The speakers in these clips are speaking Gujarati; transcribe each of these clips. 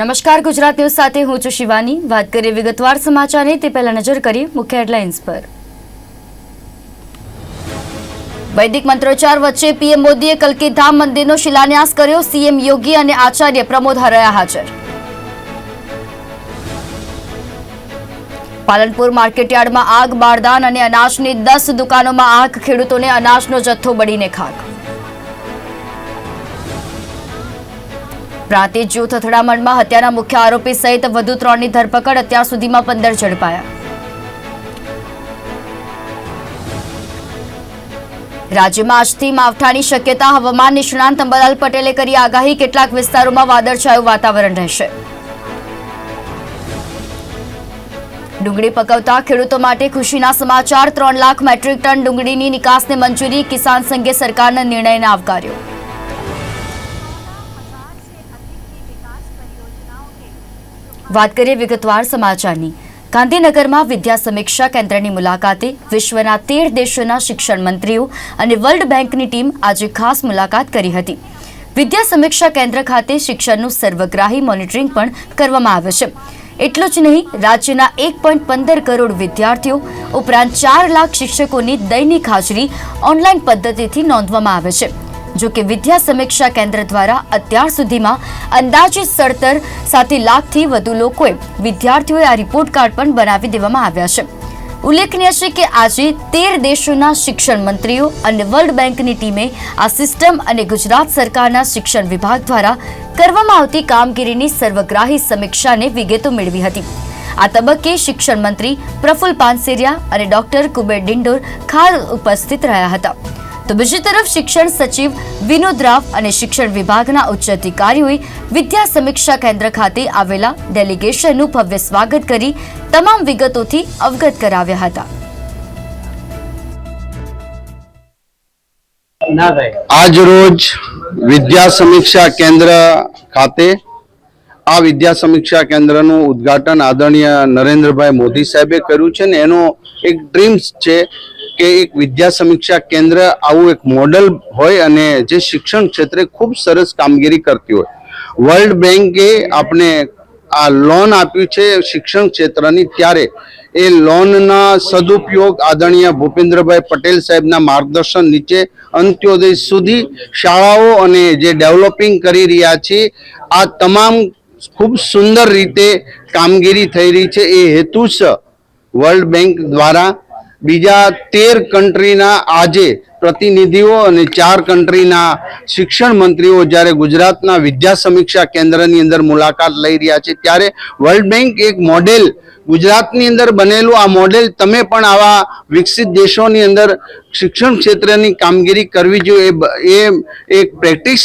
નમસ્કાર, ગુજરાત ન્યૂઝ સાથે હું છું શિવાની. વાત કરીએ વિગતવાર સમાચારની, તે પહેલા નજર કરીએ મુખ્ય હેડલાઇન્સ પર. વૈદિક મંત્રોચ્ચાર વચ્ચે પીએમ મોદીએ કલકી ધામ મંદિરનો શિલાન્યાસ કર્યો. સીએમ યોગી અને આચાર્ય પ્રમોદ હરયા હાજર. પાલનપુર માર્કેટયાર્ડમાં આગ, બારદાન અને અનાજની દસ દુકાનોમાં આગ. ખેડૂતોને અનાજનો જથ્થો બળીને ખાક. પ્રાંતિજ જૂથ અથડામણમાં હત્યાના મુખ્ય આરોપી સહિત વધુ ત્રણની ધરપકડ અત્યાર સુધીમાં પંદર ઝડપાયા રાજ્યમાં આજથી માવઠાની શક્યતા, હવામાન નિષ્ણાંત અંબાલાલ પટેલે કરી આગાહી. કેટલાક વિસ્તારોમાં વાદળછાયું વાતાવરણ રહેશે. ડુંગળી પકવતા ખેડૂતો માટે ખુશીના સમાચાર. ત્રણ લાખ મેટ્રિક ટન ડુંગળીની નિકાસને મંજૂરી. કિસાન સંઘે સરકારના નિર્ણયને આવકાર્યો. વાત કરીએ વિગતવાર સમાચારની. ગાંધીનગરમાં વિદ્યા સમીક્ષા કેન્દ્રની મુલાકાતે વિશ્વના તેર દેશોના શિક્ષણ મંત્રીઓ અને વર્લ્ડ બેંકની ટીમ આજે ખાસ મુલાકાત કરી હતી. વિદ્યા સમીક્ષા કેન્દ્ર ખાતે શિક્ષણનું સર્વગ્રાહી મોનિટરિંગ પણ કરવામાં આવે છે. એટલું જ નહીં, રાજ્યના એક પોઈન્ટ પંદર કરોડ વિદ્યાર્થીઓ ઉપરાંત ચાર લાખ શિક્ષકોની દૈનિક હાજરી ઓનલાઈન પદ્ધતિથી નોંધવામાં આવે છે. જો કે વિદ્યા સમીક્ષા કેન્દ્ર દ્વારા અત્યાર સુધીમાં અંદાજિત સડતર સાથે લાખથી વધુ લોકોએ વિદ્યાર્થીઓએ આ રિપોર્ટ કાર્ડ પણ બનાવી દેવામાં આવ્યા છે. ઉલ્લેખનીય છે કે આજે તેર દેશોના શિક્ષણ મંત્રીઓ અને વર્લ્ડ બેંકની ટીમે આ સિસ્ટમ અને ગુજરાત સરકારના શિક્ષણ વિભાગ દ્વારા કરવામાં આવતી કામગીરીની સર્વગ્રાહી સમીક્ષાને વિગતો મેળવી હતી. આ તબક્કે શિક્ષણ મંત્રી પ્રફુલ પાનસેરિયા અને ડોક્ટર કુબેર ડિંડોર ખાસ ઉપસ્થિત રહ્યા હતા. તો બીજી તરફ શિક્ષણ સચિવ વિનોદ રાવ અને શિક્ષણ વિભાગના ઉચ્ચ અધિકારીઓએ વિદ્યા સમીક્ષા કેન્દ્ર ખાતે આવેલા ડેલિગેશનનું ભવ્ય સ્વાગત કરી તમામ વિગતોથી અવગત કરાવ્યા હતા. આજ રોજ વિદ્યા સમીક્ષા કેન્દ્ર ખાતે આ વિદ્યા સમીક્ષા કેન્દ્રનું ઉદ્ઘાટન આદરણીય નરેન્દ્રભાઈ મોદી સાહેબે કર્યું છે ને એનો એક ડ્રીમ્સ છે કે એક વિદ્યા સમીક્ષા કેન્દ્ર આવું એક મોડલ હોય અને જે શિક્ષણ ક્ષેત્રે ખૂબ સરસ કામગીરી કરતી હોય. વર્લ્ડ બેંકે આપણે આ લોન આપ્યું છે શિક્ષણ ક્ષેત્રની ત્યારે. એ લોનના સદુપયોગ આદરણીય ભૂપેન્દ્રભાઈ પટેલ સાહેબના માર્ગદર્શન નીચે અંત્યોદય સુધી શાળાઓ અને જે ડેવલપિંગ કરી રહ્યા છે, આ તમામ ખૂબ સુંદર રીતે કામગીરી થઈ રહી છે. એ હેતુ વર્લ્ડ બેંક દ્વારા બીજા તેર કન્ટ્રીના આજે પ્રતિનિધિઓ અને ચાર કન્ટ્રીના શિક્ષણ મંત્રીઓ જ્યારે ગુજરાતના વિદ્યા સમીક્ષા કેન્દ્રની અંદર મુલાકાત લઈ રહ્યા છે, ત્યારે વર્લ્ડ બેંક એક મોડેલ ગુજરાતની અંદર બનેલું, આ મોડેલ તમે પણ આવા વિકસિત દેશોની અંદર શિક્ષણ ક્ષેત્રની કામગીરી કરવી જોઈએ. એ એક પ્રેક્ટિસ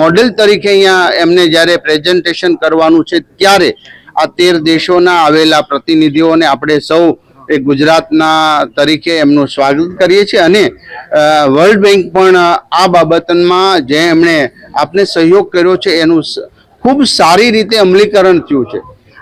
મોડેલ તરીકે અહીંયા એમને જ્યારે પ્રેઝન્ટેશન કરવાનું છે, ત્યારે આ તેર દેશોના આવેલા પ્રતિનિધિઓને આપણે સૌ એ ગુજરાતના તરીકે એમનું સ્વાગત કરીએ છીએ અને વર્લ્ડ બેંક પણ આ બાબતમાં જે એમણે આપને સહયોગ કર્યો છે એનું ખૂબ સારી રીતે અમલીકરણ થયું છે.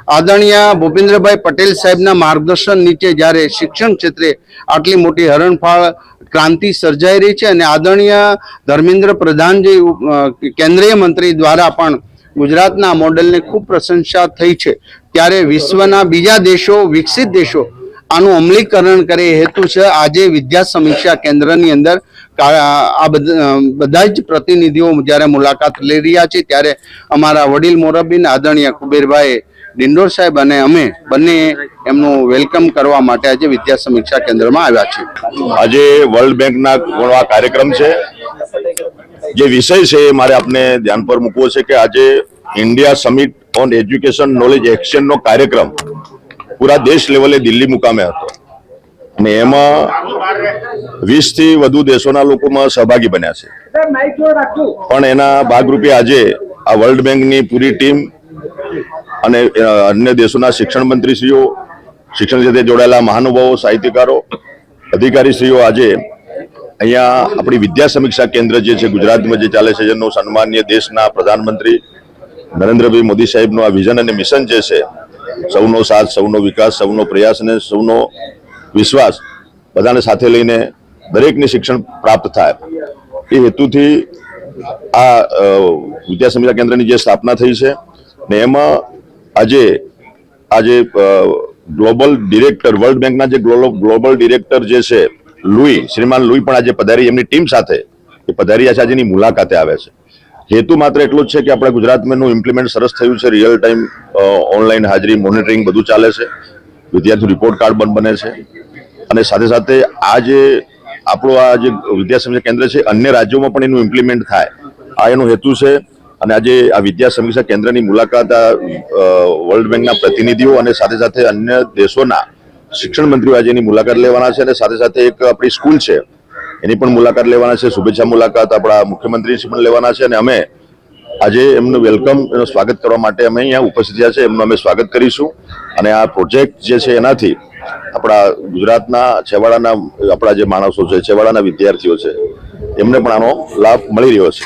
આદરણીય ભૂપેન્દ્રભાઈ પટેલ સાહેબના માર્ગદર્શન નીચે જ્યારે શિક્ષણ ક્ષેત્રે આટલી મોટી હરણફાળ ક્રાંતિ સર્જાઈ રહી છે અને આદરણીય ધર્મેન્દ્ર પ્રધાનજી અ, કેન્દ્રીય મંત્રી દ્વારા પણ ગુજરાતના મોડેલને ખૂબ પ્રશંસા થઈ છે. ત્યારે વિશ્વના બીજા દેશો વિકસિત દેશો આનું અમલીકરણ કરે હેતુ છે આજે વિદ્યા સમીક્ષા કેન્દ્રની અંદર આ બધા જ પ્રતિનિધિઓ જ્યારે મુલાકાત લઈ રહ્યા છે ત્યારે અમારા વડીલ મોરબીન આદરણીય કુબેરભાઈ ડિંડોર સાહેબ અને અમે બંને એમનું વેલકમ કરવા માટે આજે વિદ્યા સમીક્ષા કેન્દ્રમાં આવ્યા છીએ. આજે વર્લ્ડ બેંકના આ કાર્યક્રમ છે? જે વિષય છે એ મારે આપને ધ્યાન પર મૂકવો છે કે આજે India summit on education knowledge એક્સચેન્જનો કાર્યક્રમ પૂરા દેશ લેવલે દિલ્હી મુકામે હતો. અને એમાં વીસથી વધુ દેશોના લોકોમાં સહભાગી બન્યા છે. પણ એના ભાગરૂપે આજે આ વર્લ્ડ બેંકની પૂરી ટીમ અને અન્ય દેશોના શિક્ષણ મંત્રીશ્રીઓ, શિક્ષણ સાથે જોડાયેલા મહાનુભાવો, સાહિત્યકારો, અધિકારીશ્રીઓ આજે અહીંયા આપણી વિદ્યા સમીક્ષા કેન્દ્ર જે છે, ગુજરાતમાં જે ચાલે છે, જેનું સન્માનીય દેશના પ્રધાનમંત્રી નરેન્દ્રભાઈ મોદી સાહેબનું આ વિઝન અને મિશન જે છે સૌનો સાથ, સૌનો વિકાસ, સૌનો પ્રયાસ અને સૌનો વિશ્વાસ બધાને સાથે લઈને દરેકને શિક્ષણ પ્રાપ્ત થાય. એ હેતુથી આ વિદ્યા સમીક્ષા કેન્દ્રની જે સ્થાપના થઈ છે ને એમાં આજે આજે ગ્લોબલ ડિરેક્ટર, વર્લ્ડ બેંકના જે ગ્લોબલ ડિરેક્ટર જે છે, લુઈ, શ્રીમાન લુઈ પણ આજે પધારી, એમની ટીમ સાથે એ પધારી છે આજની મુલાકાતે આવે છે. હેતુ માત્ર એટલો જ છે કે આપણા ગુજરાતમાં ઇમ્પ્લિમેન્ટ સરસ થયું છે. રિયલ ટાઈમ ઓનલાઈન હાજરી મોનિટરિંગ બધું ચાલે છે. વિદ્યાર્થી રિપોર્ટ કાર્ડ પણ બને છે. અને સાથે સાથે આ જે આપણું આ જે વિદ્યા સમીક્ષા કેન્દ્ર છે, અન્ય રાજ્યોમાં પણ એનું ઇમ્પ્લિમેન્ટ થાય. આ એનો હેતુ છે. અને આજે આ વિદ્યા સમીક્ષા કેન્દ્રની મુલાકાત આ વર્લ્ડ બેંકના પ્રતિનિધિઓ અને સાથે સાથે અન્ય દેશોના શિક્ષણ મંત્રીઓ આજે એની મુલાકાત લેવાના છે. અને સાથે સાથે એક આપણી સ્કૂલ છે એની પણ મુલાકાત લેવાના છે. શુભેચ્છા મુલાકાત આપણા મુખ્યમંત્રી પણ લેવાના છે અને અમે આજે એમનું વેલકમ, એનું સ્વાગત કરવા માટે અમે અહીંયા ઉપસ્થિત થયા છે. એમનું અમે સ્વાગત કરીશું. અને આ પ્રોજેક્ટ જે છે એનાથી આપણા ગુજરાતના છેવાડાના, આપણા જે માણસો છે, છેવાડાના વિદ્યાર્થીઓ છે, એમને પણ આનો લાભ મળી રહ્યો છે.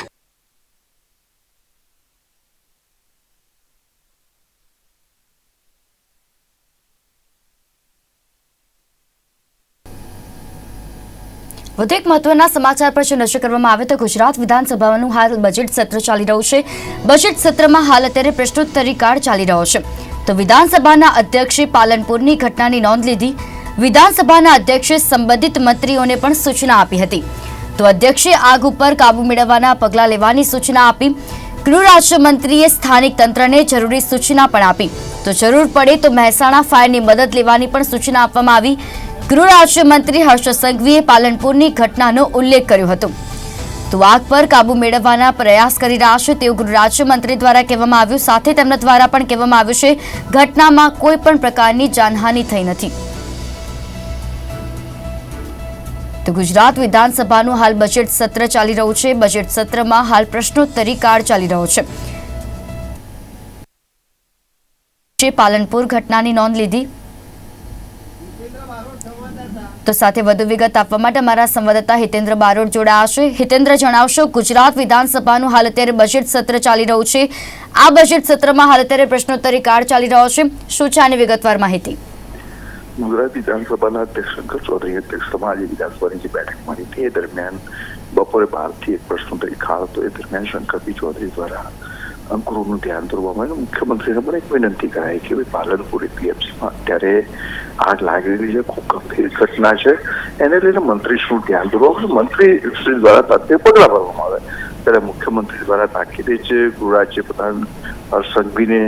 વધુ એક મહત્વના સમાચાર પર જો નજર કરવામાં આવે તો ગુજરાત વિધાનસભાનું હાલ બજેટ સત્ર ચાલી રહ્યું છે. બજેટ સત્રમાં હાલ અત્યારે પ્રશ્નોત્તરી કાળ ચાલી રહ્યો છે. તો વિધાનસભાના અધ્યક્ષે પાલનપુરની ઘટનાની નોંધ લીધી. વિધાનસભાના અધ્યક્ષે સંબંધિત મંત્રીઓને પણ સૂચના આપી હતી. તો અધ્યક્ષે આગ ઉપર કાબુ મેળવવાના પગલાં લેવાની સૂચના આપી. ગૃહ રાજ્યમંત્રીએ સ્થાનિક તંત્રને જરૂરી સૂચના પણ આપી. તો જરૂર પડે તો મહેસાણા ફાયરની મદદ લેવાની પણ સૂચના આપવામાં આવી. ગૃહ રાજ્યમંત્રી હર્ષ સંઘવીએ પાલનપુરની ઘટનાનો ઉલ્લેખ કર્યો હતો. તો આગ પર કાબુ મેળવવાના પ્રયાસ કરી રહ્યા છે તેવું ગૃહ રાજ્યમંત્રી દ્વારા કહેવામાં આવ્યું. સાથે તેમના દ્વારા પણ કહેવામાં આવ્યું છે, ઘટનામાં કોઈ પણ પ્રકારની જાનહાનિ થઈ નથી. તો ગુજરાત વિધાનસભાનું હાલ બજેટ સત્ર ચાલી રહ્યું છે. બજેટ સત્રમાં હાલ પ્રશ્નોત્તરી કાળ ચાલી રહ્યો છે. પાલનપુર ઘટનાની નોંધ લીધી. તો સાથે વધુ વિગત આપવા માટે અમારા સંવાદદાતા હિતેન્દ્ર બારોટ જોડાયા છે. હિતેન્દ્ર, જણાવશો, ગુજરાત વિધાનસભાનું હાલ અત્યારે બજેટ સત્ર ચાલી રહ્યું છે. આ બજેટ સત્રમાં હાલ અત્યારે પ્રશ્નોત્તરી કાળ ચાલી રહ્યો છે. શું છે આની વિગતવાર માહિતી? ગુજરાત વિધાનસભાના અધ્યક્ષ શંકર ચૌધરી અધ્યક્ષતામાં આજે વિધાનસભાની જે બેઠક મળી હતી, એ દરમિયાન બપોરે બારથી એક પ્રશ્નોત્તરી કાળ હતો એ દરમિયાન શંકરજી ચૌધરી દ્વારા અંકુરોનું ધ્યાન દોરવામાં આવ્યું મુખ્યમંત્રીને પણ એક વિનંતી કરાઈ કે ભાઈ પાલનપુર એપીએમસીમાં અત્યારે આગ લાગેલી છે, ખૂબ ગંભીર ઘટના છે એને લઈને મંત્રીશ્રીનું ધ્યાન દોરવામાં આવે. મંત્રીશ્રી દ્વારા તાત્કાલિક પગલાં ભરવામાં આવે ત્યારે મુખ્યમંત્રી દ્વારા તાકીદે જ ગૃહ રાજ્યપ્રધાન હર્ષ સંઘવીને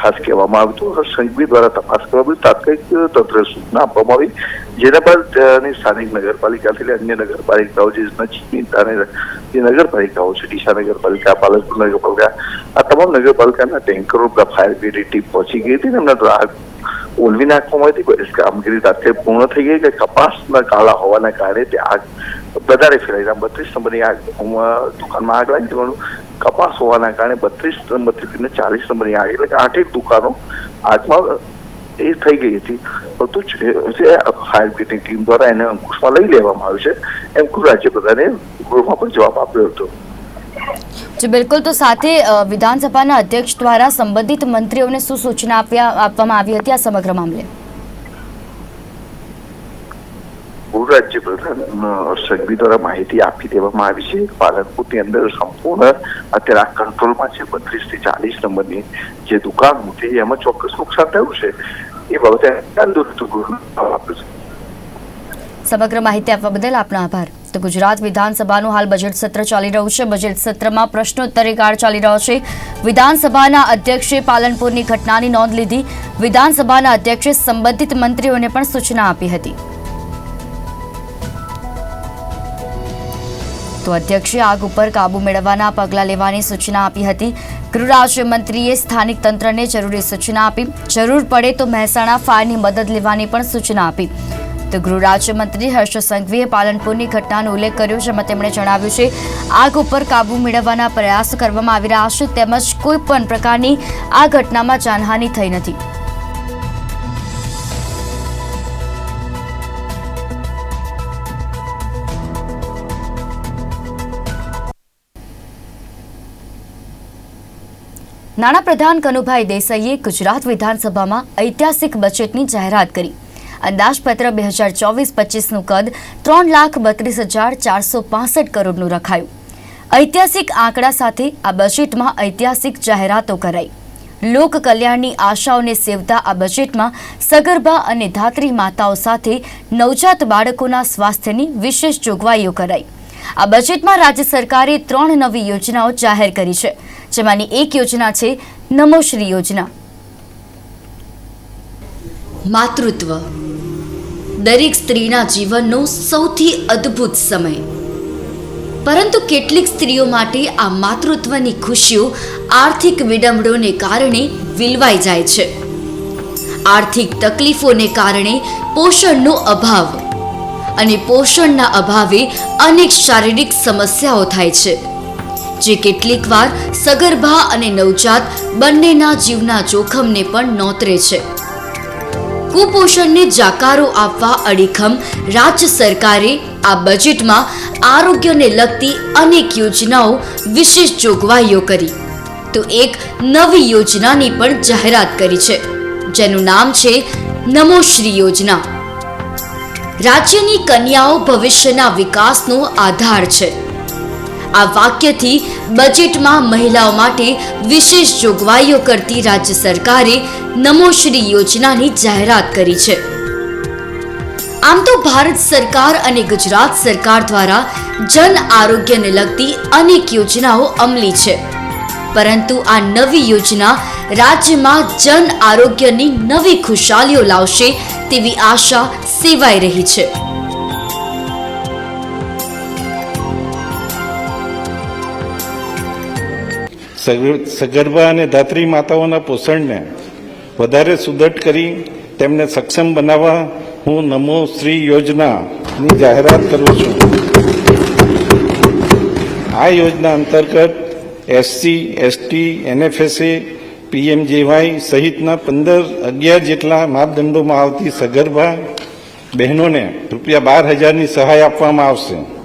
ખાસ કહેવામાં આવ્યું હતું સંઘવી દ્વારા તપાસ કરવામાં આવી. તાત્કાલિક તંત્ર સૂચના આપવામાં આવી. જેના બાદ સ્થાનિક નગરપાલિકાથી અન્ય નગરપાલિકાઓ જે નજીકની જે નગરપાલિકાઓ છે, ડીસા નગરપાલિકા, પાલનપુર નગરપાલિકા, આ તમામ નગરપાલિકાના ટેન્કરો ફાયર બ્રિગેડ ટીમ પહોંચી ગઈ હતી ને એમના દ્વારા ઓલવી નાખવામાં આવી હતી. કામગીરી તાત્કાલિક પૂર્ણ થઈ ગઈ કે કપાસના કાળા હોવાના કારણે તે આગ વધારે ફેલાઈ. બત્રીસ નંબરની આગ દુકાનમાં આગ લાગી કપાસ હોવાના કારણે બત્રીસ નંબરથી ચાલીસ નંબરની આગ એટલે કે આઠેક દુકાનો આગમાં એ થઈ ગઈ હતી. પરંતુ જે ફાયર બ્રિગેડની ટીમ દ્વારા એને અંકુશમાં લઈ લેવામાં આવ્યું છે. એમ ગૃહ રાજ્યપ્રધાને ગૃહમાં પણ જવાબ આપ્યો હતો. જે, બિલકુલ. તો સાથે વિધાનસભાના અધ્યક્ષ દ્વારા સંબંધિત મંત્રીઓને શું સૂચના આપવામાં આવી હતી આ સમગ્ર મામલે. ગૃહ રાજ્ય પ્રધાન સંઘવી દ્વારા માહિતી આપી દેવામાં આવી છે. પાલનપુરની અંદર સંપૂર્ણ અત્યારે આ કંટ્રોલમાં છે બત્રીસથી ચાલીસ નંબરની જે દુકાન હતી એમાં ચોક્કસ નુકસાન થયું છે. એ બાબતે સમગ્ર માહિતી આપવા બદલ આપનો આભાર. તો ગુજરાત વિધાનસભાનું હાલ બજેટ સત્ર ચાલી રહ્યું છે. બજેટ સત્રમાં પ્રશ્નોત્તરી કાળ ચાલી રહ્યો છે. વિધાનસભાના અધ્યક્ષે પાલનપુરની ઘટનાની નોંધ લીધી. વિધાનસભાના અધ્યક્ષે સંબંધિત મંત્રીઓને પણ સૂચના આપી હતી. તો અધ્યક્ષે આગ ઉપર કાબુ મેળવવાના પગલાં લેવાની સૂચના આપી હતી. ગૃહ રાજ્યમંત્રીએ સ્થાનિક તંત્રને જરૂરી સૂચના આપી. જરૂર પડે તો મહેસાણા ફાયરની મદદ લેવાની પણ સૂચના આપી. તો ગૃહ રાજ્યમંત્રી હર્ષ સંઘવીએ પાલનપુરની ઘટનાનો ઉલ્લેખ કર્યો, જેમાં તેમણે જણાવ્યું છે, આગ ઉપર કાબુ મેળવવાના પ્રયાસ કરવામાં આવી રહ્યા છે, તેમજ કોઈ પણ પ્રકારની આ ઘટનામાં જાનહાનિ થઈ નથી. નાણાપ્રધાન કનુભાઈ દેસાઈએ ગુજરાત વિધાનસભામાં ઐતિહાસિક બજેટની જાહેરાત કરી. અંદાજપત્ર બે હજાર ચોવીસ પચીસનું કદ ત્રણ લાખ બત્રીસ હજાર ચારસો પાસઠ કરોડનું રખાયું. ઐતિહાસિક આંકડા સાથે આ બજેટમાં ઐતિહાસિક જાહેરાતો કરાઈ. લોક કલ્યાણની આશાઓને સેવતા આ બજેટમાં સગર્ભા અને ધાત્રી માતાઓ સાથે નવજાત બાળકોના સ્વાસ્થ્યની વિશેષ જોગવાઈઓ કરાઈ. આ બજેટમાં રાજ્ય સરકારે ત્રણ નવી યોજનાઓ જાહેર કરી છે. જેમાંની એક યોજના છે નમોશ્રી યોજના. માતૃત્વ. દરેક સ્ત્રીના જીવનનો સૌથી અદ્ભુત સમય. પરંતુ કેટલીક સ્ત્રીઓ માટે આ માતૃત્વની ખુશીઓ આર્થિક વિડંબણોને કારણે વિલવાઈ જાય છે. આર્થિક તકલીફોને કારણે પોષણનો અભાવ. અને પોષણના અભાવે અનેક શારીરિક સમસ્યાઓ થાય છે. જે કેટલીકવાર સગર્ભા અને નવજાત બંનેના જીવના જોખમને પણ નોતરે છે. કુપોષણને જાકારો આપવા અડીખમ રાજ્ય સરકારે આ બજેટમાં આરોગ્યને લગતી અનેક યોજનાઓ વિશેષ જોગવાઈઓ કરી. તો એક નવી યોજનાની પણ જાહેરાત કરી છે, જેનું નામ છે નમોશ્રી યોજના. રાજ્યની કન્યાઓ ભવિષ્યના વિકાસનો આધાર છે. આ વાક્યથી બજેટમાં મહિલાઓ માટે વિશેષ જોગવાઈઓ કરતી રાજ્ય સરકારે નમોશ્રી યોજનાની જાહેરાત કરી છે. આમ તો ભારત સરકાર અને ગુજરાત સરકાર દ્વારા જન આરોગ્યને લગતી અનેક યોજનાઓ અમલી છે. પરંતુ આ નવી યોજના રાજ્યમાં જન આરોગ્યની નવી ખુશાલીઓ લાવશે તેવી આશા સેવાઈ રહી છે. સગર્ભા અને ધાત્રી માતાઓના પોષણને વધારે સુદૃઢ કરી તેમને સક્ષમ બનાવવા હું નમો શ્રી યોજનાની જાહેરાત કરું છું. આ યોજના અંતર્ગત એસસી, એસટી, એનએફએસએ, પીએમજેવાય સહિતના પંદર, અગિયાર જેટલા માપદંડોમાં આવતી સગર્ભા બહેનોને રૂપિયા બાર હજારની સહાય આપવામાં આવશે.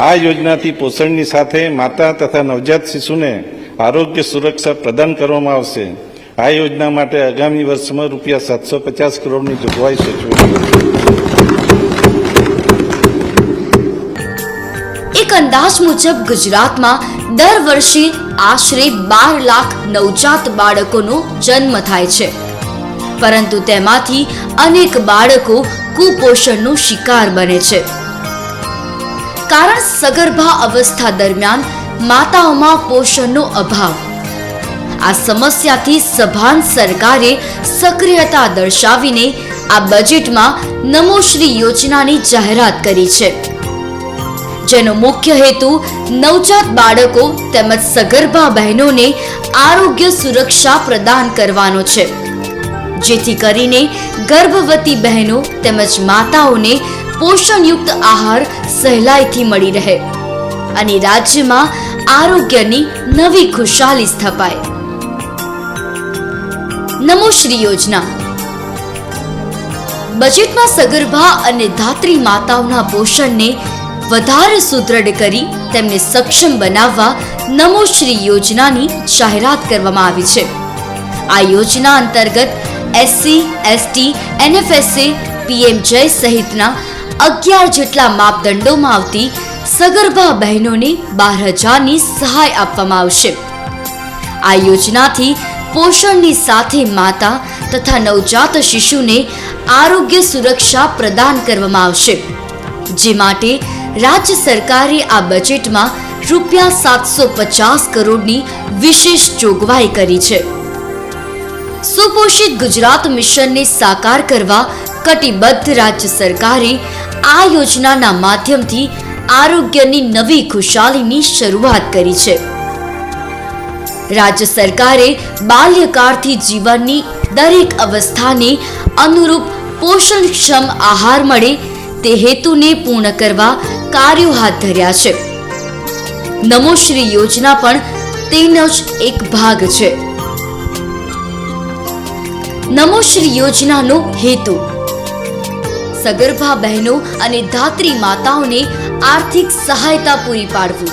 આ યોજનાથી પોષણની સાથે માતા તથા નવજાત શિશુને આરોગ્ય સુરક્ષા પ્રદાન કરવામાં આવશે. આ યોજના માટે આગામી વર્ષમાં રૂપિયા સાતસો પચાસ કરોડની જોગવાઈ સૂચવી એક અંદાજ મુજબ ગુજરાતમાં દર વર્ષે આશરે બાર લાખ નવજાત બાળકોનો જન્મ થાય છે. પરંતુ તેમાંથી અનેક બાળકો કુપોષણનો શિકાર બને છે. કારણ સગર્ભા અવસ્થા દરમિયાન માતાઓમાં પોષણનો અભાવ. આ સમસ્યાથી સભાન સરકારે સક્રિયતા દર્શાવીને આ બજેટમાં નમોશ્રી યોજનાની જાહેરાત કરી છે. જેનો મુખ્ય હેતુ નવજાત બાળકો તેમજ સગર્ભા બહેનોને આરોગ્ય સુરક્ષા પ્રદાન કરવાનો છે. જેથી કરીને ગર્ભવતી બહેનો તેમજ માતાઓને પોષણયુક્ત આહાર સહેલાઈથી મળી રહે. અને રાજ્યમાં આરોગ્યની નવી ખુશાલી સ્થપાય. નમોશ્રી યોજના. બજેટમાં સગર્ભા અને ધાત્રી માતાઓના પોષણને વધારે સુદૃઢ કરી તેમને સક્ષમ બનાવવા નમોશ્રી યોજનાની જાહેરાત કરવામાં આવી છે. આ યોજના અંતર્ગત એસસી એસટી એનએફએસએ પીએમ જય સહિતના અગિયાર જેટલા માપદંડોમાં આવતી સગર્ભા બહેનોને બાર હજારની સહાય આપવામાં આવશે. આ યોજનાથી પોષણની સાથે માતા તથા નવજાત શિશુને આરોગ્ય સુરક્ષા પ્રદાન કરવામાં આવશે. જે માટે રાજ્ય સરકારે આ બજેટમાં રૂપિયા સાતસો પચાસ કરોડની વિશેષ જોગવાઈ કરી છે. સુપોષિત ગુજરાત મિશનને સાકાર કરવા કટિબદ્ધ રાજ્ય સરકારે આ યોજનાના માધ્યમથી આરોગ્યની નવી ખુશાલીની શરૂઆત કરી છે. રાજ્ય સરકારે બાલ્યકાળથી જીવનની દરેક અવસ્થાને અનુરૂપ પોષણક્ષમ આહાર મળે તે હેતુને પૂર્ણ કરવા કાર્યો હાથ ધર્યા છે. નમોશ્રી યોજના પણ તેનો જ એક ભાગ છે. નમોશ્રી યોજનાનો હેતુ. સગર્ભા બહેનો અને ધાત્રી માતાઓને આર્થિક સહાયતા પૂરી પાડવું.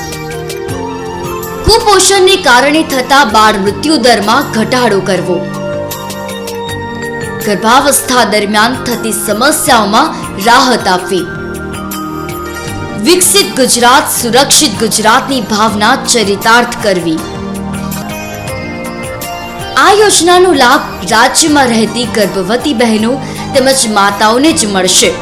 કુપોષણને કારણે થતા બાળ મૃત્યુ દરમાં ઘટાડો કરવો. ગર્ભાવસ્થા દરમિયાન થતી સમસ્યાઓમાં રાહત આપવી. વિકસિત ગુજરાત, સુરક્ષિત ગુજરાતની ભાવના ચરિતાર્થ કરવી. આ યોજનાનો લાભ રાજ્યમાં રહેતી ગર્ભવતી બહેનો તેમજ માતાઓને જ મળશે.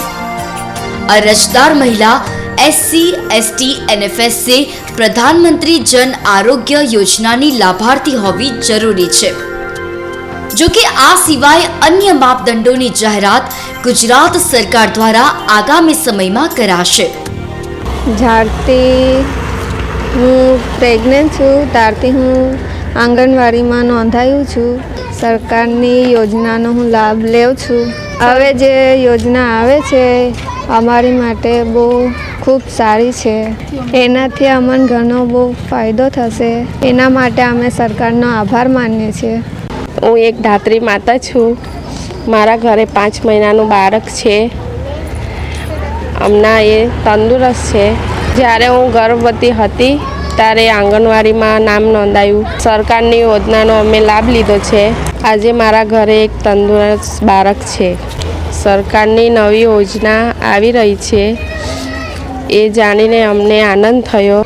અરજદાર મહિલા એસસી એસટી એનએફએસએ પ્રધાનમંત્રી જન આરોગ્ય યોજનાની લાભાર્થી હોવી જરૂરી છે. જો કે આ સિવાય અન્ય માપદંડોની જાહેરાત ગુજરાત સરકાર દ્વારા આગામી સમયમાં કરાશે. જ્યારથી હું પ્રેગ્નન્ટ છું ત્યારથી હું આંગણવાડીમાં નોંધાયું છું. સરકારની યોજનાનો હું લાભ લેઉં છું. હવે જે યોજના આવે છે અમારી માટે બહુ ખૂબ સારી છે. એનાથી અમને ઘણો બહુ ફાયદો થશે. એના માટે અમે સરકારનો આભાર માનીએ છીએ. હું એક ધાત્રી માતા છું. મારા ઘરે પાંચ મહિનાનું બાળક છે. હમણાં એ તંદુરસ્ત છે. જ્યારે હું ગર્ભવતી હતી, ત્યારે આંગણવાડીમાં નામ નોંધાયું. સરકારની યોજનાનો અમે લાભ લીધો છે. આજે મારા ઘરે એક તંદુરસ્ત બાળક છે. સરકારની નવી યોજના આવી રહી છે. એ જાણીને અમને આનંદ થયો.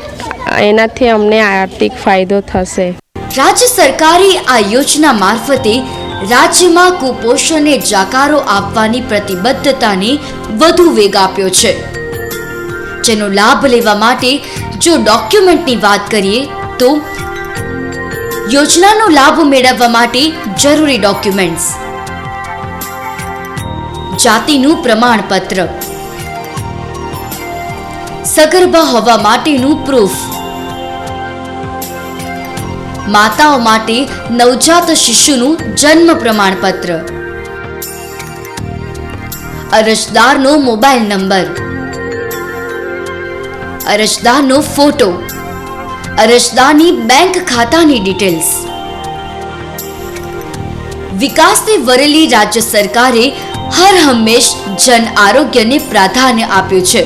એનાથી અમને આર્થિક ફાયદો થશે. રાજ્ય સરકારે આ યોજના મારફતે રાજ્યમાં કુપોષણને જાકારો આપવાની પ્રતિબદ્ધતાને વધુ વેગ આપ્યો છે. જેનો લાભ લેવા માટે જો ડોક્યુમેન્ટની વાત કરીએ તો યોજનાનો લાભ મેળવવા માટે જરૂરી ડોક્યુમેન્ટ્સ જાતિનું પ્રમાણપત્ર. સગર્ભા હોવા માટેનું પ્રૂફ માતાઓ માટે નવજાત શિશુનું જન્મ પ્રમાણપત્ર. અરજદારનો મોબાઈલ નંબર. અરજદારનો ફોટો. અરજદારની બેંક ખાતાની ડિટેલ્સ. વિકાસને વરેલી રાજ્ય સરકારે હર હંમેશ જન આરોગ્યને પ્રાધાન્ય આપ્યું છે.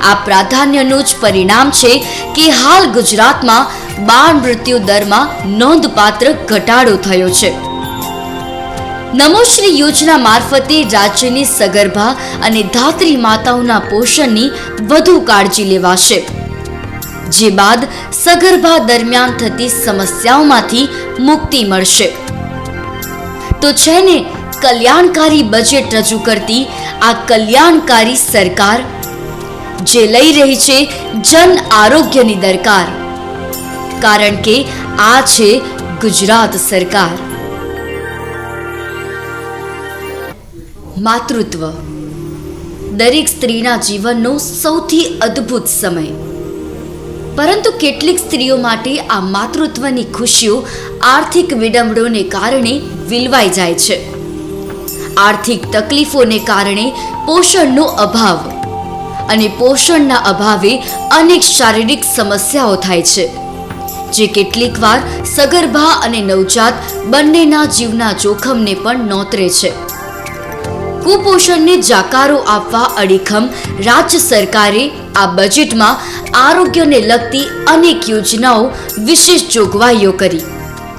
આ પ્રાધાન્યનું જ પરિણામ છે કે હાલ ગુજરાતમાં બાળ મૃત્યુ દરમાં નોંધપાત્ર ઘટાડો થયો છે. નમોશ્રી યોજના મારફતે રાજ્યની સગર્ભા અને ધાત્રી માતાઓના પોષણની વધુ કાળજી લેવાશે. જે બાદ સગર્ભા દરમિયાન થતી સમસ્યાઓમાંથી મુક્તિ મળશે. તો છે ને કલ્યાણકારી બજેટ રજૂ કરતી આ કલ્યાણકારી સરકાર જે લઈ રહી છે જન આરોગ્યની દરકાર. કારણ કે આ છે ગુજરાત સરકાર. માતૃત્વ. દરેક સ્ત્રીના જીવનનો સૌથી અદ્ભુત સમય. પરંતુ કેટલીક સ્ત્રીઓ માટે આ માતૃત્વની ખુશીઓ આર્થિક વિડંબણોને કારણે વિલવાઈ જાય છે. આર્થિક તકલીફોને કારણે પોષણનો અભાવ. અને પોષણના અભાવે અનેક શારીરિક સમસ્યાઓ થાય છે. જે કેટલીકવાર સગર્ભા અને નવજાત બંનેના જીવના જોખમને પણ નોતરે છે. કુપોષણને જાકારો આપવા અડીખમ રાજ્ય સરકારે આ બજેટમાં આરોગ્યને લગતી અનેક યોજનાઓ વિશેષ જોગવાઈઓ કરી.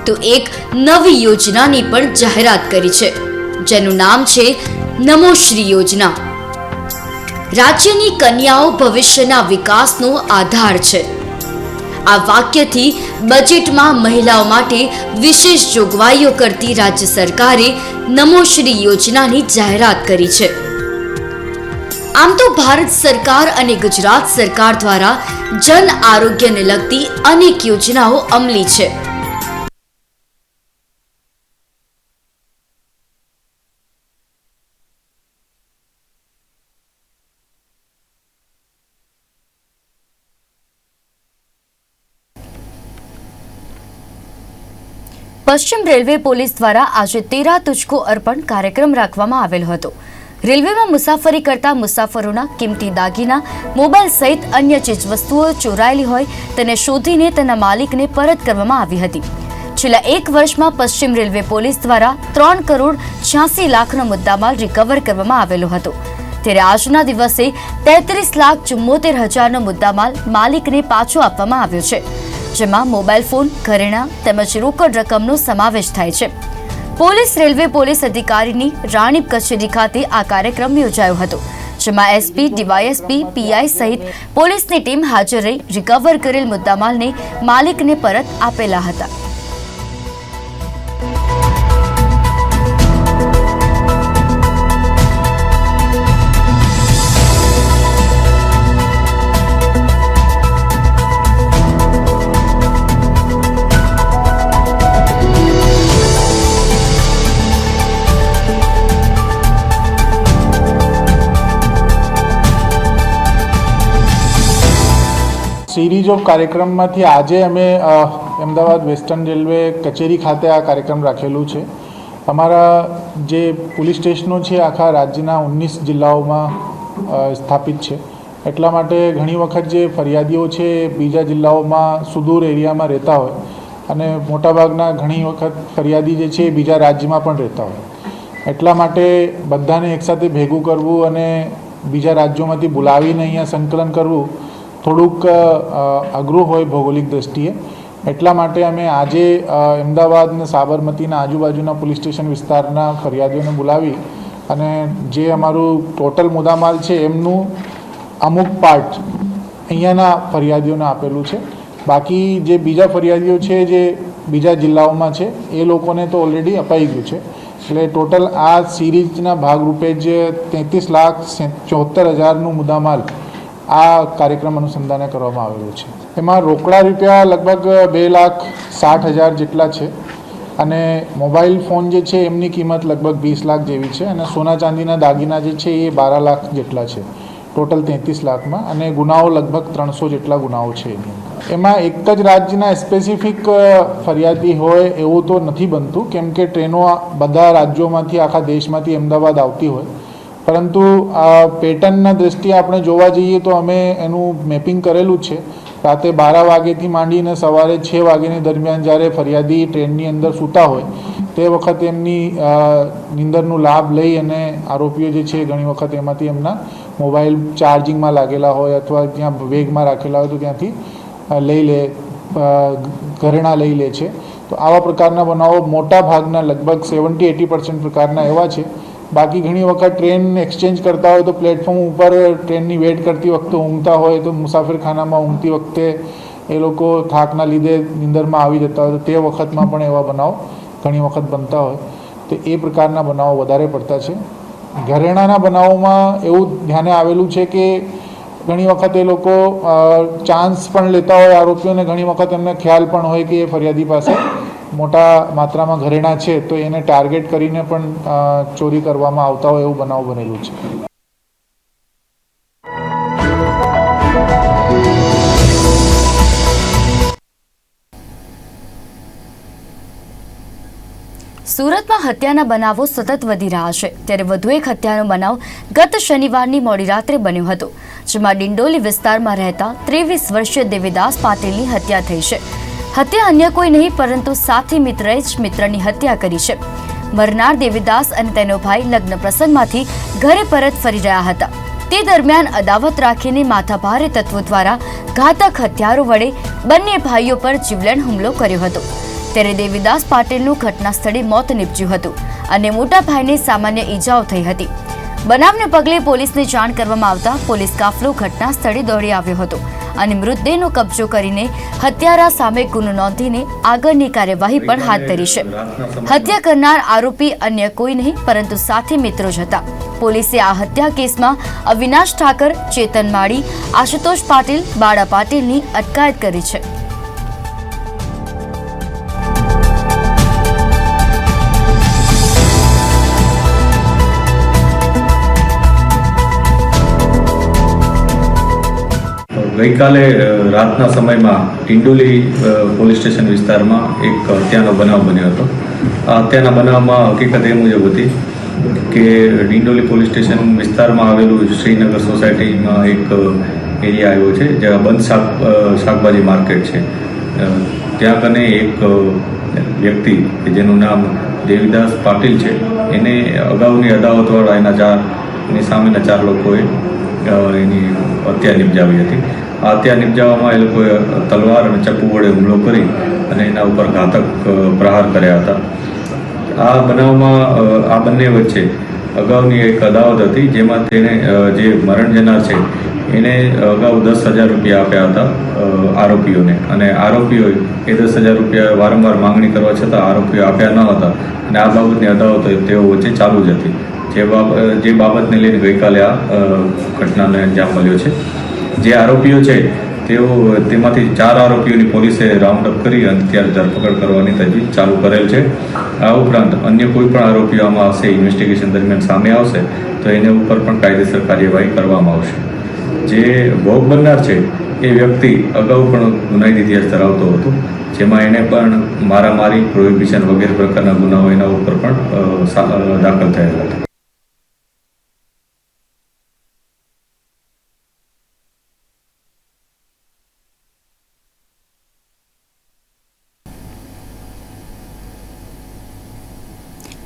તો એક નવી યોજનાની પણ જાહેરાત કરી છે. જેનું નામ છે નમોશ્રી યોજના. રાજ્યની કન્યાઓ ભવિષ્યના વિકાસનો આધાર છે. આ વાક્યથી બજેટમાં મહિલાઓ માટે વિશેષ જોગવાઈઓ કરતી રાજ્ય સરકારે નમોશ્રી યોજનાની જાહેરાત કરી છે. આમ તો ભારત સરકાર અને ગુજરાત સરકાર દ્વારા જન આરોગ્યને લગતી અનેક યોજનાઓ અમલી છે. પશ્ચિમ રેલવે પોલીસ દ્વારા આજે તેરા તુચકો અર્પણ કાર્યક્રમ રાખવામાં આવેલ હતો. રેલવેમાં મુસાફરી કરતા મુસાફરોના કિંમતી દાગીના, મોબાઈલ સહિત અન્ય ચીજવસ્તુઓ ચોરાયેલી હોય તેને શોધીને તેના માલિકને પરત કરવામાં આવી હતી. છેલ્લા એક વર્ષમાં પશ્ચિમ રેલવે પોલીસ દ્વારા ત્રણ કરોડ છ્યાસી લાખનો મુદ્દામાલ રિકવર કરવામાં આવેલો હતો. ત્યારે આજના દિવસે તેત્રીસ લાખ ચુમ્મોતેર હજારનો મુદ્દામાલ માલિકને પાછો આપવામાં આવ્યો છે. જેમાં મોબાઈલ ફોન, ઘરેણાં તેમજ રોકડ રકમનો સમાવેશ થાય છે. પોલીસ, રેલવે પોલીસ અધિકારીની રાણીપ કચેરી ખાતે આ કાર્યક્રમ યોજાયો હતો, જેમાં એસપી, ડીવાયએસપી, પીઆઈ સહિત પોલીસની ટીમ હાજર રહી, રિકવર કરેલ મુદ્દામાલને માલિકને પરત આપેલા હતા. ઓફ કાર્યક્રમમાંથી આજે અમે અમદાવાદ વેસ્ટર્ન રેલવે કચેરી ખાતે આ કાર્યક્રમ રાખેલું છે. અમારા જે પોલીસ સ્ટેશનો છે, આખા રાજ્યના ઓગણીસ જિલ્લાઓમાં સ્થાપિત છે. એટલા માટે ઘણી વખત જે ફરિયાદીઓ છે બીજા જિલ્લાઓમાં સુદૂર એરિયામાં રહેતા હોય. અને મોટાભાગના ઘણી વખત ફરિયાદી જે છે બીજા રાજ્યમાં પણ રહેતા હોય. એટલા માટે બધાને એકસાથે ભેગું કરવું અને બીજા રાજ્યોમાંથી બોલાવીને અહીંયા સંકલન કરવું થોડુંક અઘરું હોય ભૌગોલિક દ્રષ્ટિએ. એટલા માટે અમે આજે અમદાવાદ અને સાબરમતીના આજુબાજુના પોલીસ સ્ટેશન વિસ્તારના ફરિયાદીઓને બોલાવી અને જે અમારું ટોટલ મુદ્દામાલ છે એમનું અમુક પાર્ટ અહીંયાના ફરિયાદીઓને આપેલું છે. બાકી જે બીજા ફરિયાદીઓ છે, જે બીજા જિલ્લાઓમાં છે, એ લોકોને તો ઓલરેડી અપાઈ ગયું છે. એટલે ટોટલ આ સિરીઝના ભાગરૂપે જ તેત્રીસ લાખ ચોહત્તર હજારનું મુદ્દામાલ આ કાર્યક્રમ અનુસંધાને કરવામાં આવેલું છે. એમાં રોકડા રૂપિયા લગભગ બે લાખ સાઠ હજાર જેટલા છે અને મોબાઈલ ફોન જે છે એમની કિંમત લગભગ વીસ લાખ જેવી છે અને સોના ચાંદીના દાગીના જે છે એ બાર લાખ જેટલા છે. ટોટલ તેત્રીસ લાખમાં અને ગુનાઓ લગભગ ત્રણસો જેટલા ગુનાઓ છે એની એમાં એક જ રાજ્યના સ્પેસિફિક ફરિયાદી હોય એવું તો નથી બનતું, કેમ કે ટ્રેનો બધા રાજ્યોમાંથી, આખા દેશમાંથી અમદાવાદ આવતી હોય. પરંતુ પેટર્નના દ્રષ્ટિએ આપણે જોવા જઈએ તો અમે એનું મેપિંગ કરેલું છે. રાતે બાર વાગ્યાથી માંડીને સવારે છ વાગ્યાની દરમિયાન જ્યારે ફરિયાદી ટ્રેનની અંદર સૂતા હોય તે વખતે એમની અ, લાભ લઈ અને આરોપીઓ જે છે ઘણી વખત એમાંથી એમના મોબાઈલ ચાર્જિંગમાં લાગેલા હોય અથવા ત્યાં વેગમાં રાખેલા હોય તો ત્યાંથી લઈ લે ઘરેણાં લઈ લે છે. તો આવા પ્રકારના બનાવો મોટા ભાગના લગભગ સેવન્ટી એટી પર્સન્ટ પ્રકારના એવા છે. બાકી ઘણી વખત ટ્રેન એક્સચેન્જ કરતા હોય તો પ્લેટફોર્મ ઉપર ટ્રેનની વેટ કરતી વખતે ઊંઘતા હોય તો મુસાફરખાનામાં ઊંઘતી વખતે એ લોકો થાકના લીધે નીંદરમાં આવી જતા હોય તો તે વખતમાં પણ એવા બનાવ ઘણી વખત બનતા હોય. તો એ પ્રકારના બનાવો વધારે પડતા છે. ઘરેણાના બનાવોમાં એવું ધ્યાને આવેલું છે કે ઘણી વખત એ લોકો ચાન્સ પણ લેતા હોય આરોપીઓને, ઘણી વખત એમને ખ્યાલ પણ હોય કે એ ફરિયાદી પાસે. મોટા માત્રામાં ઘરેણા છે, તો એને ટાર્ગેટ કરીને પણ ચોરી કરવામાં આવતા હોય એવું બનાવ બનેલું છે. સુરતમાં હત્યાના બનાવો સતત વધી રહ્યા છે. ત્યારે વધુ એક હત્યાનો બનાવ ગત શનિવારની મોડી રાત્રે બન્યો હતો, જેમાં ડિંડોલી વિસ્તારમાં રહેતા ત્રેવીસ વર્ષીય દેવીદાસ પાટીલની હત્યા થઈ છે. હત્યા અન્ય કોઈ નહીં, પરંતુ સાથી મિત્રએ જ મિત્રની હત્યા કરી છે. મરનાર દેવીદાસ અને તેનો ભાઈ લગ્ન પ્રસંગમાંથી ઘરે પરત ફરી રહ્યા હતા. તે દરમિયાન અદાવત રાખીને માથાભારે તત્વો દ્વારા ઘાતક હથિયારો વડે બંને ભાઈઓ પર જીવલેણ હુમલો કર્યો હતો. ત્યારે દેવીદાસ પાટીલનું ઘટના સ્થળે મોત નીપજ્યું હતું અને મોટા ભાઈને સામાન્ય ઈજાઓ થઈ હતી. બનાવને પગલે પોલીસને જાણ કરવામાં આવતા પોલીસ કાફલો ઘટના સ્થળે દોડી આવ્યો હતો. અને મૃતદેહનો કબજો કરીને હત્યારા સામે ગુનો નોંધીને આગળની કાર્યવાહી પણ હાથ ધરી છે. હત્યા કરનાર આરોપી અન્ય કોઈ નહીં પરંતુ સાથી મિત્રો જ હતા. પોલીસે આ હત્યા કેસમાં અવિનાશ ઠાકર ચેતન માળી આશુતોષ પાટીલ બાળા પાટીલની અટકાયત કરી છે. ગઈકાલે રાતના સમયમાં ટિંડોલી પોલીસ સ્ટેશન વિસ્તારમાં એક હત્યાનો બનાવ બન્યો હતો. આ હત્યાના બનાવમાં હકીકત એ મુજબ હતી કે ડિંડોલી પોલીસ સ્ટેશન વિસ્તારમાં આવેલું શ્રીનગર સોસાયટીમાં એક એરિયા આવ્યો છે, જ્યાં બંધ શાક શાકભાજી માર્કેટ છે. ત્યાં કને એક વ્યક્તિ કે જેનું નામ દેવીદાસ પાટીલ છે, એને અગાઉની અદાવતવાળા એના ચાર, એની સામેના ચાર લોકોએ એની હત્યા નિપજાવી હતી. આ હત્યા નિપજાવવામાં એ લોકોએ તલવાર અને ચપ્પુ વડે હુમલો કરી અને એના ઉપર ઘાતક પ્રહાર કર્યા હતા. આ બનાવમાં આ બંને વચ્ચે અગાઉની એક અદાવત હતી, જેમાં તેણે જે મરણ જનાર છે, એને અગાઉ દસ હજાર રૂપિયા આપ્યા હતા આરોપીઓને. અને આરોપીઓએ એ દસ હજાર રૂપિયા વારંવાર માંગણી કરવા છતાં આરોપીઓ આપ્યા ન હતા. અને આ બાબતની અદાવત તેઓ વચ્ચે ચાલુ જ હતી. જે બાબત જે બાબતને લઈને ગઈકાલે આ ઘટનાને અંજામ મળ્યો છે. જે આરોપીઓ છે, તેઓ તેમાંથી ચાર આરોપીઓની પોલીસે રાઉન્ડ અપ કરી અને ત્યારે ધરપકડ કરવાની તજવીજ ચાલુ કરેલ છે. આ ઉપરાંત અન્ય કોઈ પણ આરોપીઓ આમાં આવશે ઇન્વેસ્ટિગેશન દરમિયાન સામે આવશે, તો એને ઉપર પણ કાયદેસર કાર્યવાહી કરવામાં આવશે. જે ભોગ બનનાર છે, એ વ્યક્તિ અગાઉ પણ ગુનાહિત ઇતિહાસ ધરાવતો હતો, જેમાં એને પણ મારામારી પ્રોહિબિશન વગેરે પ્રકારના ગુનાઓ એના ઉપર પણ દાખલ થયેલા હતા.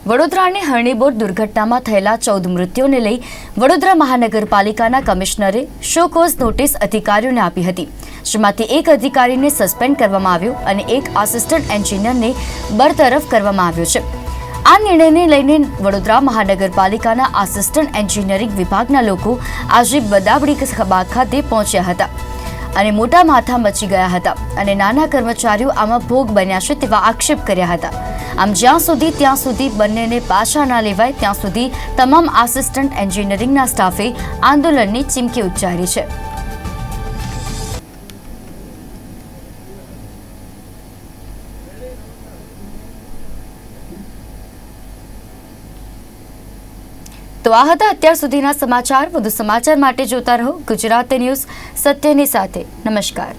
વડોદરાની હરણીબોટ દુર્ઘટનામાં થયેલા ચૌદ મૃત્યુને લઈ વડોદરા મહાનગરપાલિકાના કમિશનરે શો કોઝ નોટિસ અધિકારીઓને આપી હતી. જેમાંથી એક અધિકારીને સસ્પેન્ડ કરવામાં આવ્યો અને એક આસિસ્ટન્ટ એન્જિનિયરને બરતરફ કરવામાં આવ્યો છે. આ નિર્ણયને લઈને વડોદરા મહાનગરપાલિકાના આસિસ્ટન્ટ એન્જિનિયરિંગ વિભાગના લોકો આજે બદાવડી સભા ખાતે પહોંચ્યા હતા અને મોટા માથા મચી ગયા હતા અને નાના કર્મચારીઓ આમાં ભોગ બન્યા છે તેવા આક્ષેપ કર્યા હતા. આમ જ્યાં સુધી, ત્યાં સુધી બંનેને પાછા ના લેવાય, ત્યાં સુધી તમામ આસિસ્ટન્ટ એન્જિનિયરિંગના સ્ટાફે આંદોલનની ચીમકી ઉચ્ચારી છે. તો આ હતા અત્યાર સુધીના સમાચાર. વધુ સમાચાર માટે જોતા રહો ગુજરાત ન્યૂઝ સત્યની સાથે. નમસ્કાર.